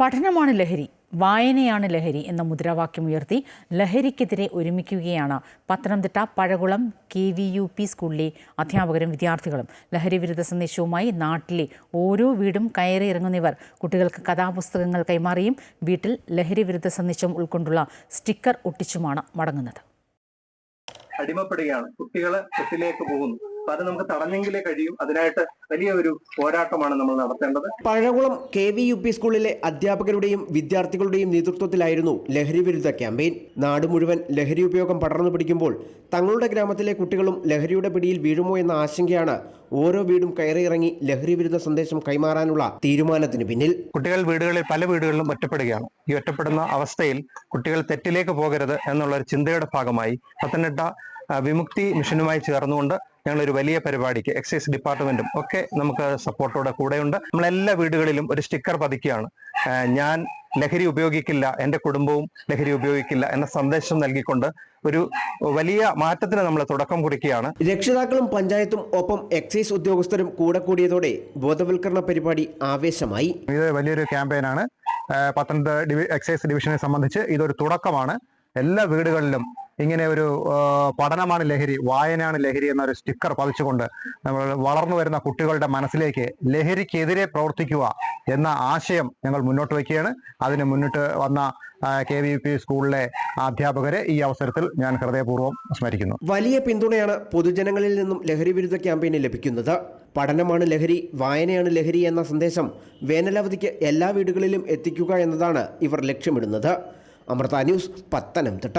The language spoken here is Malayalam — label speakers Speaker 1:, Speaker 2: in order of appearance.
Speaker 1: പഠനമാണ് ലഹരി വായനയാണ് ലഹരി എന്ന മുദ്രാവാക്യം ഉയർത്തി ലഹരിക്കെതിരെ ഒരുമിക്കുകയാണ് Pathanamthitta Pazhakulam K V U P സ്കൂളിലെ അധ്യാപകരും വിദ്യാർത്ഥികളും. ലഹരി വിരുദ്ധ സന്ദേശവുമായി നാട്ടിലെ ഓരോ വീടും കയറി ഇറങ്ങുന്നവർ കുട്ടികൾക്ക് കഥാപുസ്തകങ്ങൾ കൈമാറിയും വീട്ടിൽ ലഹരി വിരുദ്ധ സന്ദേശം ഉൾക്കൊണ്ടുള്ള സ്റ്റിക്കർ ഒട്ടിച്ചുമാണ് മടങ്ങുന്നത്.
Speaker 2: അടിമപ്പെടുകയാണ്. കുട്ടികൾ തെറ്റിലേക്ക് പോകുന്നു. അപ്പൊ അത് നമുക്ക് തടഞ്ഞെങ്കിലേ കഴിയും. അതിനായിട്ട് വലിയ ഒരു പോരാട്ടമാണ് നമ്മൾ നടത്തേണ്ടത്.
Speaker 3: Pazhakulam K V U P സ്കൂളിലെ അധ്യാപകരുടെയും വിദ്യാർത്ഥികളുടെയും നേതൃത്വത്തിലായിരുന്നു ലഹരി വിരുദ്ധ ക്യാമ്പയിൻ. നാട് മുഴുവൻ ലഹരി ഉപയോഗം പടർന്നു പിടിക്കുമ്പോൾ തങ്ങളുടെ ഗ്രാമത്തിലെ കുട്ടികളും ലഹരിയുടെ പിടിയിൽ വീഴുമോ എന്ന ആശങ്കയാണ് ഓരോ വീടും കയറിയിറങ്ങി ലഹരി വിരുദ്ധ സന്ദേശം കൈമാറാനുള്ള തീരുമാനത്തിന് പിന്നിൽ.
Speaker 2: കുട്ടികൾ വീടുകളിൽ പല വീടുകളിലും ഒറ്റപ്പെടുകയാണ്. ഈ ഒറ്റപ്പെടുന്ന അവസ്ഥയിൽ കുട്ടികൾ തെറ്റിലേക്ക് പോകരുത് എന്നുള്ള ഒരു ചിന്തയുടെ ഭാഗമായി പത്തനംതിട്ട വിമുക്തി മിഷനുമായി ചേർന്നുകൊണ്ട് ഞങ്ങൾ ഒരു വലിയ പരിപാടിക്ക് എക്സൈസ് ഡിപ്പാർട്ട്മെന്റും ഒക്കെ നമുക്ക് സപ്പോർട്ടോടെ കൂടെയുണ്ട്. നമ്മളെല്ലാ വീടുകളിലും ഒരു സ്റ്റിക്കർ പതിക്കുകയാണ്. ഞാൻ ലഹരി ഉപയോഗിക്കില്ല എന്റെ കുടുംബവും ലഹരി ഉപയോഗിക്കില്ല എന്ന സന്ദേശം നൽകിക്കൊണ്ട് ഒരു വലിയ മാറ്റത്തിന് നമ്മൾ തുടക്കം കുറിക്കുകയാണ്.
Speaker 3: രക്ഷിതാക്കളും പഞ്ചായത്തും ഒപ്പം എക്സൈസ് ഉദ്യോഗസ്ഥരും കൂടെ കൂടിയതോടെ ബോധവൽക്കരണ പരിപാടി ആവേശമായി.
Speaker 4: ഇത് വലിയൊരു ക്യാമ്പയിനാണ് പത്തനംതിട്ട ഡിവി എക്സൈസ് ഡിവിഷനെ സംബന്ധിച്ച് ഇതൊരു തുടക്കമാണ്. എല്ലാ വീടുകളിലും ഇങ്ങനെ ഒരു പഠനമാണ് ലഹരി വായനയാണ് ലഹരി എന്നൊരു സ്റ്റിക്കർ പതിച്ചുകൊണ്ട് നമ്മൾ വളർന്നു വരുന്ന കുട്ടികളുടെ മനസ്സിലേക്ക് ലഹരിക്കെതിരെ പ്രവർത്തിക്കുക എന്ന ആശയം ഞങ്ങൾ മുന്നോട്ട് വയ്ക്കുകയാണ്. അതിന് മുന്നിട്ട് വന്ന കെ വി പി സ്കൂളിലെ അധ്യാപകരെ ഈ അവസരത്തിൽ ഞാൻ ഹൃദയപൂർവം സ്മരിക്കുന്നു.
Speaker 3: വലിയ പിന്തുണയാണ് പൊതുജനങ്ങളിൽ നിന്നും ലഹരി വിരുദ്ധ ക്യാമ്പയിന് ലഭിക്കുന്നത്. പഠനമാണ് ലഹരി വായനയാണ് ലഹരി എന്ന സന്ദേശം വേനലവധിക്ക് എല്ലാ വീടുകളിലും എത്തിക്കുക എന്നതാണ് ഇവർ ലക്ഷ്യമിടുന്നത്. അമൃത ന്യൂസ് പത്തനംതിട്ട.